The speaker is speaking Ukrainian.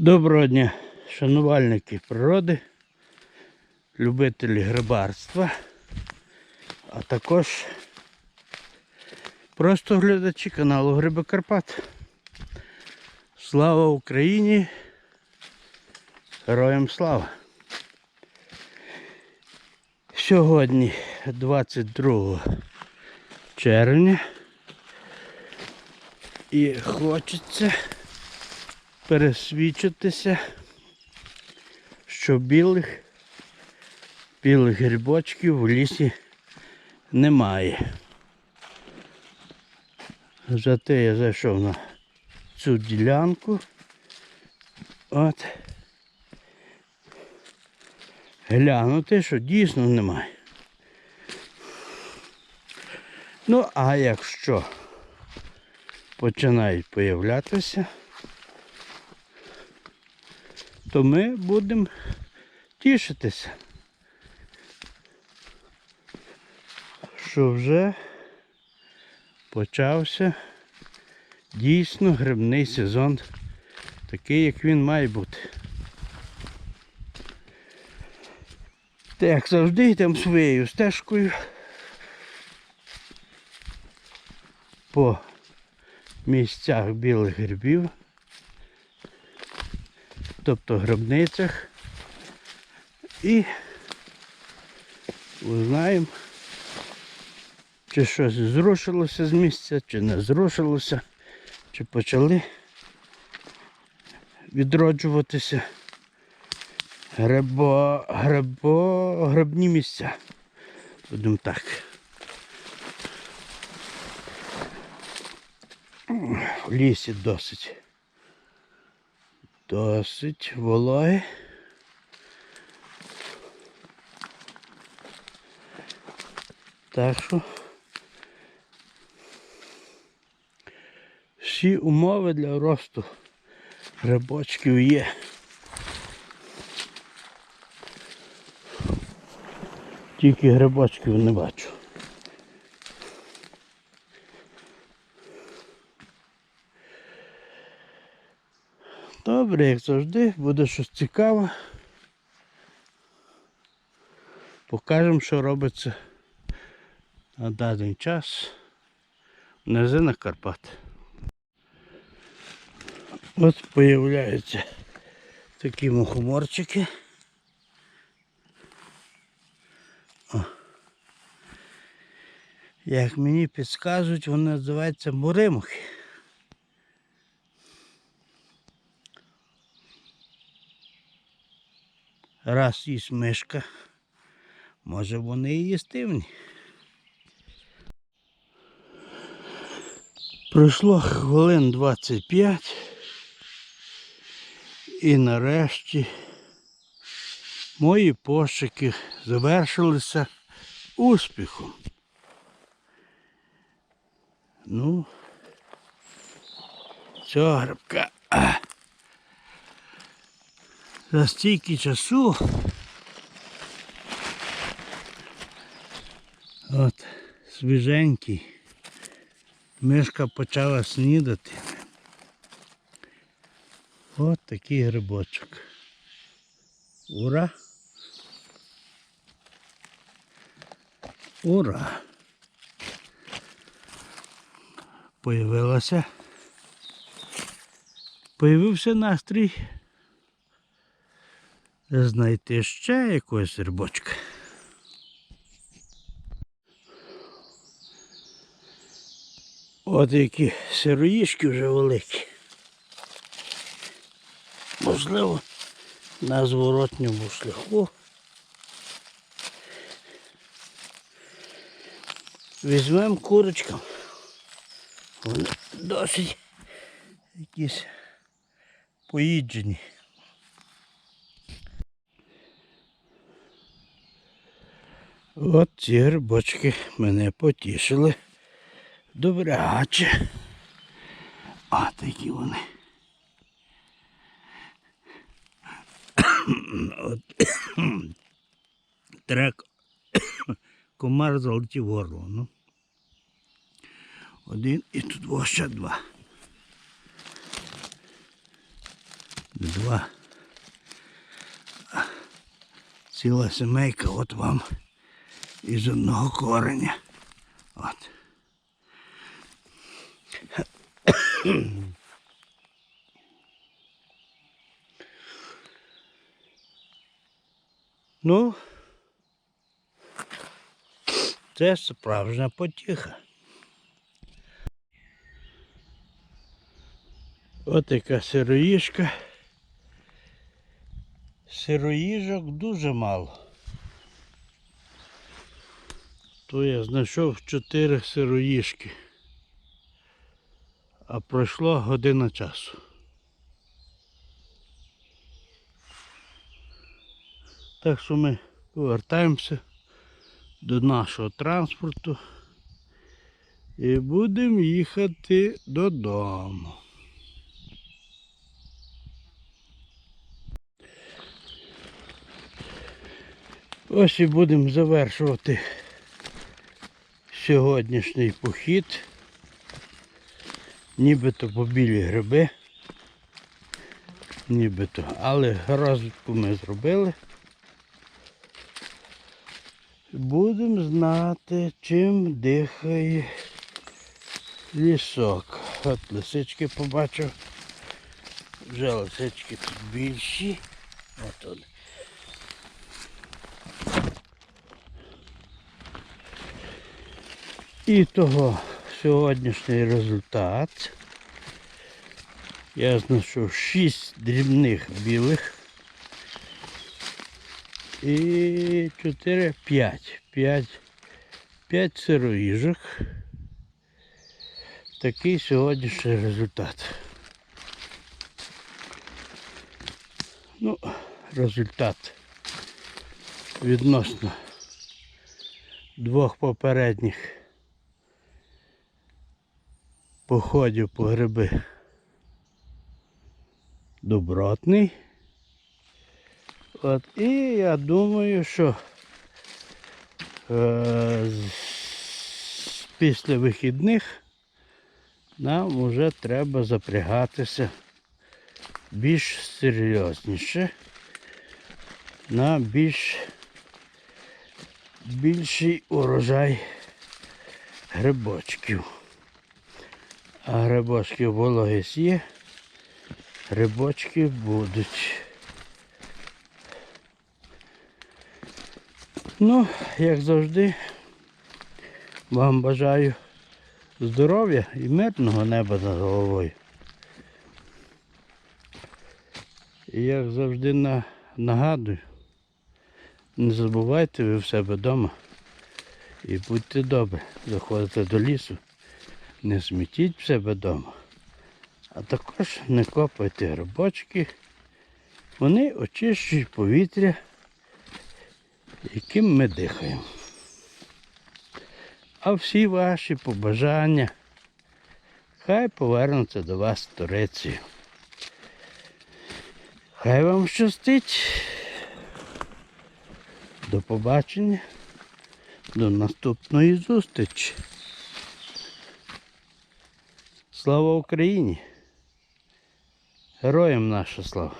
Доброго дня, шанувальники природи, любителі грибарства, а також просто глядачі каналу Гриби Карпат. Слава Україні! Героям слава! Сьогодні 22 червня і хочеться пересвідчитися, що білих, білих грибочків в лісі немає. Зате я зайшов на цю ділянку. От. Глянути, що дійсно немає. Ну, а якщо починають появлятися, то ми будемо тішитися, що вже почався дійсно грибний сезон, такий, як він має бути. Та як завжди йдемо своєю стежкою по місцях білих грибів тобто гробницях. І узнаємо, чи щось зрушилося з місця, чи не зрушилося, чи почали відроджуватися грибо, грибо, грибні місця. Будемо так. В лісі досить Досить вологи. Так що всі умови для росту грибочків є. Тільки грибочків не бачу. Добре, як завжди, буде щось цікаве. Покажемо, що робиться на даний час в низинах Карпат. От появляються такі мухоморчики. О. Як мені підказують, вони називаються муримухи. Раз їсть мишка, може вони і їстивні. Пройшло хвилин 25 і нарешті мої пошуки завершилися успіхом. Ну, цього грибка. За стільки часу. От, свіженький. Мишка почала снідати. От такий грибочок. Ура! Ура! Появилася. Появився настрій знайти ще якогось рибочка. От які сироїшки вже великі. Можливо, на зворотньому шляху. Візьмемо курочкам. Вони досить якісь поїджені. От ці грибочки мене потішили. Добряче. А такі вони. От. Трек комар залетів в горло. Ну. Один і тут ще два. два. Ціла сімейка, от вам із одного кореня. От. Ну, це справжня потіха. От яка сироїжка. Сироїжок дуже мало. То я знайшов чотири сироїжки. А пройшло година часу. Так що ми повертаємося до нашого транспорту і будемо їхати додому. Ось і будемо завершувати сьогоднішній похід. Нібито по білі гриби. Нібито. Але розвідку ми зробили. Будемо знати, чим дихає лісок. От лисички побачив. Вже лисички тут більші. От вони. І того сьогоднішній результат. Я знайшов 6 дрібних білих і 4, 5. 5, 5 сироїжок. Такий сьогоднішній результат. Ну, результат відносно двох попередніх походів по гриби добротний. От, і я думаю, що е, після вихідних нам вже треба запрягатися більш серйозніше на більш більший урожай грибочків. А грибочки вологість є, грибочки будуть. Ну, як завжди, вам бажаю здоров'я і мирного неба над головою. І як завжди на- нагадую, не забувайте ви в себе вдома і будьте добрі, заходите до лісу, не смітіть в себе вдома, а також не копайте грибочки. Вони очищують повітря, яким ми дихаємо. А всі ваші побажання хай повернуться до вас Турецію. Хай вам щастить. До побачення. До наступної зустрічі. Слава Україні! Героям наша слава!